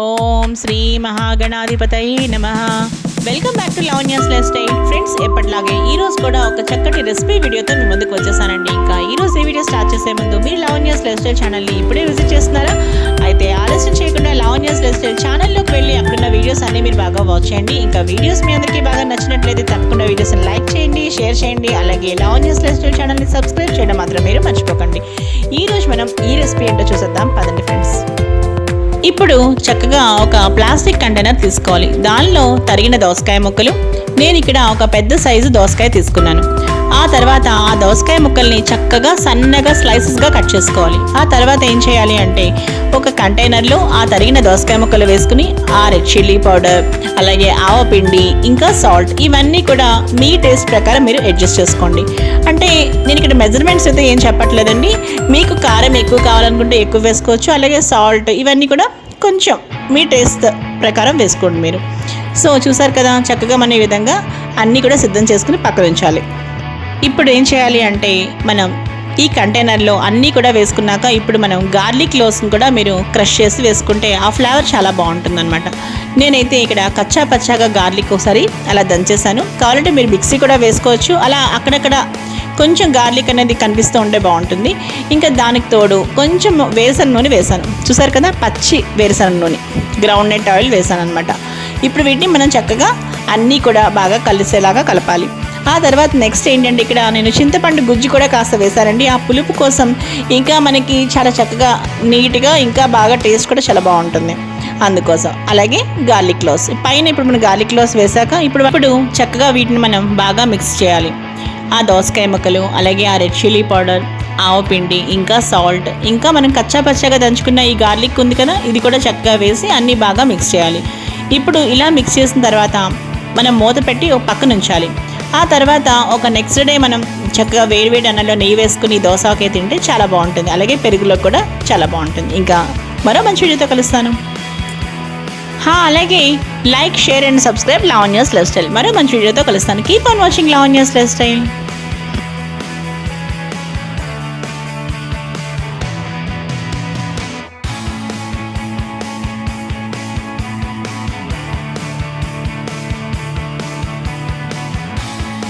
ఓం శ్రీ మహాగణాధిపతయ నమ. Welcome back to Lavanya's lifestyle friends ఎప్పటిలాగే ఈరోజు కూడా ఒక చక్కటి రెసిపీ వీడియోతో మీ ముందుకు వచ్చేసానండి. ఇంకా ఈరోజు ఈ వీడియో స్టార్ట్ చేసే ముందు మీరు లావణ్యాస్ లైఫ్ స్టైల్ ఛానల్ని ఇప్పుడే విజిట్ చేస్తున్నారా? అయితే ఆలస్యం చేయకుండా లావణ్యాస్ లైఫ్ స్టైల్ ఛానల్లోకి వెళ్ళి అక్కడున్న వీడియోస్ అన్ని మీరు బాగా వాచ్ చేయండి. ఇంకా వీడియోస్ మీ అందరికీ బాగా నచ్చినట్లయితే తప్పకుండా వీడియోస్ని లైక్ చేయండి షేర్ చేయండి. అలాగే లావణ్యాస్ లైఫ్ స్టైల్ ఛానల్ని సబ్స్క్రైబ్ చేయడం మాత్రం మీరు మర్చిపోకండి. ఈరోజు మనం ఈ రెసిపీ ఏంటో చూసేద్దాం. పదండి ఫ్రెండ్స్ ఇప్పుడు చక్కగా ఒక ప్లాస్టిక్ కంటైనర్ తీసుకోవాలి. దానిలో తరిగిన దోసకాయ ముక్కలు నేను ఇక్కడ ఒక పెద్ద సైజు దోసకాయ తీసుకున్నాను. ఆ తర్వాత ఆ దోసకాయ ముక్కల్ని చక్కగా సన్నగా స్లైసెస్గా కట్ చేసుకోవాలి. ఆ తర్వాత ఏం చేయాలి అంటే ఒక కంటైనర్లో ఆ తరిగిన దోసకాయ ముక్కలు వేసుకుని ఆ రెడ్ చిల్లీ పౌడర్ అలాగే ఆవపిండి ఇంకా సాల్ట్ ఇవన్నీ కూడా మీ టేస్ట్ ప్రకారం మీరు అడ్జస్ట్ చేసుకోండి. అంటే నేను ఇక్కడ మెజర్మెంట్స్ అయితే ఏం చెప్పట్లేదండి. మీకు కారం ఎక్కువ కావాలనుకుంటే ఎక్కువ వేసుకోవచ్చు. అలాగే సాల్ట్ ఇవన్నీ కూడా కొంచెం మీ టేస్ట్ ప్రకారం వేసుకోండి మీరు. సో చూసారు కదా చక్కగా మన ఈ విధంగా అన్నీ కూడా సిద్ధం చేసుకుని పక్కన ఉంచాలి ఇప్పుడు ఏం చేయాలి అంటే మనం ఈ కంటైనర్లో అన్నీ కూడా వేసుకున్నాక ఇప్పుడు మనం గార్లిక్ లోస్ని కూడా మీరు క్రష్ చేసి వేసుకుంటే ఆ ఫ్లేవర్ చాలా బాగుంటుందన్నమాట. నేనైతే ఇక్కడ కచ్చా పచ్చాగా గార్లిక్ ఒకసారి అలా దంచేసాను కావాలంటే మీరు మిక్సీ కూడా వేసుకోవచ్చు. అలా అక్కడక్కడ కొంచెం గార్లిక్ అనేది కనిపిస్తూ ఉంటే బాగుంటుంది. ఇంకా దానికి తోడు కొంచెం వేరుశనగ నూనె వేసాను చూసారు కదా? పచ్చి వేరుశనగ నూనె. గ్రౌండ్ నెట్ ఆయిల్ వేసాను అనమాట ఇప్పుడు వీటిని మనం చక్కగా అన్నీ కూడా బాగా కలిసేలాగా కలపాలి. ఆ తర్వాత నెక్స్ట్ ఏంటంటే ఇక్కడ నేను చింతపండు గుజ్జు కూడా కాస్త వేశారండి ఆ పులుపు కోసం ఇంకా మనకి చాలా చక్కగా నీట్గా ఇంకా బాగా టేస్ట్ కూడా చాలా బాగుంటుంది. అందుకోసం. అలాగే గార్లిక్ క్లోస్ పైన ఇప్పుడు మనం గార్లిక్ క్లోస్ వేశాక ఇప్పుడు ఇప్పుడు చక్కగా వీటిని మనం బాగా మిక్స్ చేయాలి. ఆ దోసకాయ ముక్కలు అలాగే ఆ రెడ్ చిల్లీ పౌడర్ ఆవపిండి ఇంకా సాల్ట్ ఇంకా మనం కచ్చా పచ్చగా దంచుకున్న ఈ గార్లిక్ ఉంది కదా ఇది కూడా చక్కగా వేసి అన్నీ బాగా మిక్స్ చేయాలి. ఇప్పుడు ఇలా మిక్స్ చేసిన తర్వాత మనం మూత పెట్టి ఒక పక్కన ఉంచాలి. ఆ తర్వాత ఒక నెక్స్ట్ డే మనం చక్కగా వేడివేడి అన్నంలో నెయ్యి వేసుకుని దోసకాయ తింటే చాలా బాగుంటుంది. అలాగే పెరుగులో కూడా చాలా బాగుంటుంది. ఇంకా మరో మంచి వీడియోతో కలుస్తాను. హా అలాగే like share and subscribe Lavanya's lifestyle మరో మంచి వీడియోతో కలుస్తాను. Keep on watching Lavanya's lifestyle